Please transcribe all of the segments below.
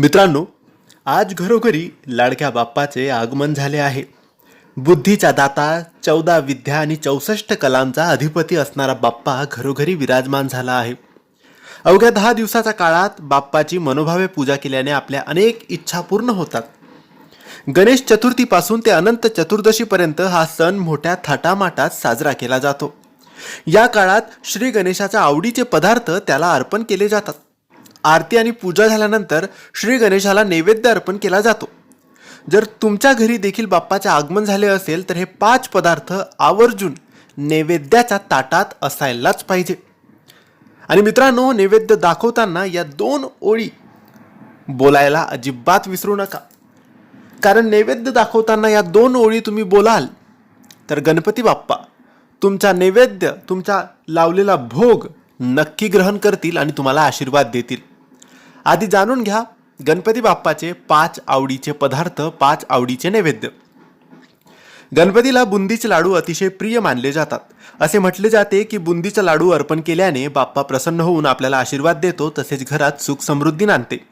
मित्रांनो आज घरोघरी लाडक्या बाप्पाचे आगमन झाले आहे. बुद्धीचा दाता चौदा विद्या आणि चौसष्ट कलांचा अधिपती असणारा बाप्पा घरोघरी विराजमान झाला आहे. अवघ्या दहा दिवसाच्या काळात बाप्पाची मनोभावे पूजा केल्याने आपल्या अनेक इच्छा पूर्ण होतात. गणेश चतुर्थीपासून ते अनंत चतुर्दशीपर्यंत हा सण मोठ्या थाटामाटात साजरा केला जातो. या काळात श्री गणेशाच्या आवडीचे पदार्थ त्याला अर्पण केले जातात. आरती आणि पूजा झाल्यानंतर श्री गणेशाला नैवेद्य अर्पण केला जातो. जर तुमच्या घरी देखील बाप्पाचे आगमन झाले असेल तर हे पाच पदार्थ आवर्जून नैवेद्याच्या ताटात असायलाच पाहिजे. आणि मित्रांनो नैवेद्य दाखवताना या दोन ओळी बोलायला अजिबात विसरू नका. कारण नैवेद्य दाखवताना या दोन ओळी तुम्ही बोलाल तर गणपती बाप्पा तुमचा नैवेद्य तुमचा लावलेला भोग नक्की ग्रहण करतील आणि तुम्हाला आशीर्वाद देतील. आधी जाणून घ्या गणपती बाप्पाचे पाच आवडीचे पदार्थ पाच आवडीचे नैवेद्य. गणपतीला बुंदीचे लाडू अतिशय प्रिय मानले जातात. असे म्हटले जाते की बुंदीचा लाडू अर्पण केल्याने बाप्पा प्रसन्न होऊन आपल्याला आशीर्वाद देतो तसेच घरात सुख समृद्धी नांदते.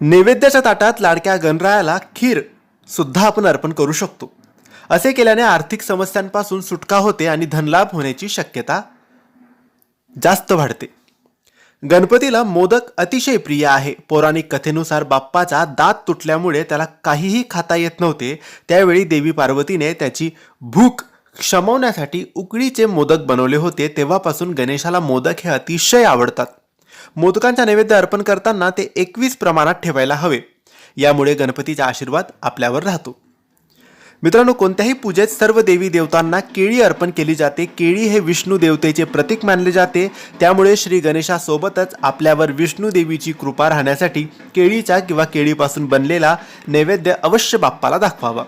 नैवेद्याच्या ताटात लाडक्या गणरायाला खीर सुद्धा आपण अर्पण करू शकतो. असे केल्याने आर्थिक समस्यांपासून सुटका होते आणि धनलाभ होण्याची शक्यता जास्त वाढते. गणपतीला मोदक अतिशय प्रिय आहे. पौराणिक कथेनुसार बाप्पाचा दात तुटल्यामुळे त्याला काहीही खाता येत नव्हते. त्यावेळी देवी पार्वतीने त्याची भूक क्षमवण्यासाठी उकडीचे मोदक बनवले होते. तेव्हापासून गणेशाला मोदक हे अतिशय आवडतात. मोदकांचा नैवेद्य अर्पण करताना ते एकवीस प्रमाणात ठेवायला हवे. यामुळे गणपतीचा आशीर्वाद आपल्यावर राहतो. मित्रांनो कोणत्याही पूजेत सर्व देवी देवतांना केळी अर्पण केली जाते. केळी हे विष्णू देवतेचे प्रतीक मानले जाते. त्यामुळे श्री गणेशासोबतच आपल्यावर विष्णू देवीची कृपा राहण्यासाठी केळीचा किंवा केळीपासून बनलेला नैवेद्य अवश्य बाप्पाला दाखवावा.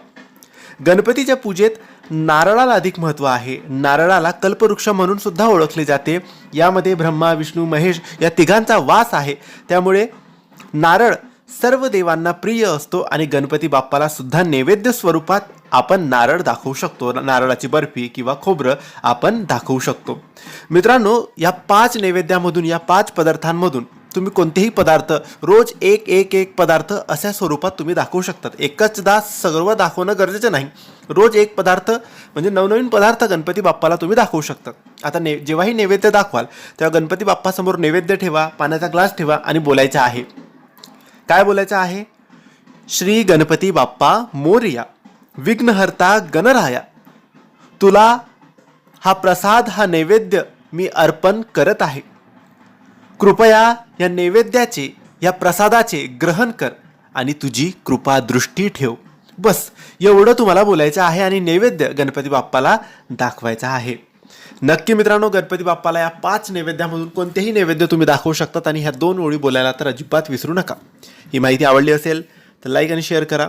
गणपतीच्या पूजेत नारळाला अधिक महत्त्व आहे. नारळाला कल्पवृक्ष म्हणून सुद्धा ओळखले जाते. यामध्ये ब्रह्मा विष्णू महेश या तिघांचा वास आहे. त्यामुळे नारळ सर्व देवांना प्रिय असतो आणि गणपती बाप्पाला सुद्धा नैवेद्य स्वरूपात आपण नारळ दाखवू शकतो. नारळाची बर्फी किंवा खोबरं आपण दाखवू शकतो. मित्रांनो या पाच नैवेद्यामधून या पाच पदार्थांमधून तुम्ही कोणतेही पदार्थ रोज एक एक एक पदार्थ अशा स्वरूपात तुम्ही दाखवू शकतात. एकचदा सर्व दाखवणं गरजेचं नाही. रोज एक पदार्थ म्हणजे नवनवीन पदार्थ गणपती बाप्पाला तुम्ही दाखवू शकता आता ने जेव्हाही नैवेद्य दाखवाल तेव्हा गणपती बाप्पासमोर नैवेद्य ठेवा पाण्याचा ग्लास ठेवा आणि बोलायचं आहे. काय बोलायचं आहे? श्री गणपती बाप्पा मोरया. विघ्नहर्ता गणराया. तुला हा प्रसाद हा नैवेद्य मी अर्पण करत आहे. कृपया या नैवेद्याचे या प्रसादाचे ग्रहण कर आणि तुझी कृपा दृष्टी ठेव. बस एवढं तुम्हाला बोलायचं आहे आणि नैवेद्य गणपती बाप्पाला दाखवायचा आहे. नक्की मित्रांनो गणपती बाप्पाला या पाच नैवेद्यामधून कोणतेही नैवेद्य तुम्ही दाखवू शकतात आणि ह्या दोन ओळी बोलायला तर अजिबात विसरू नका. ही माहिती आवडली असेल तर लाईक आणि शेअर करा.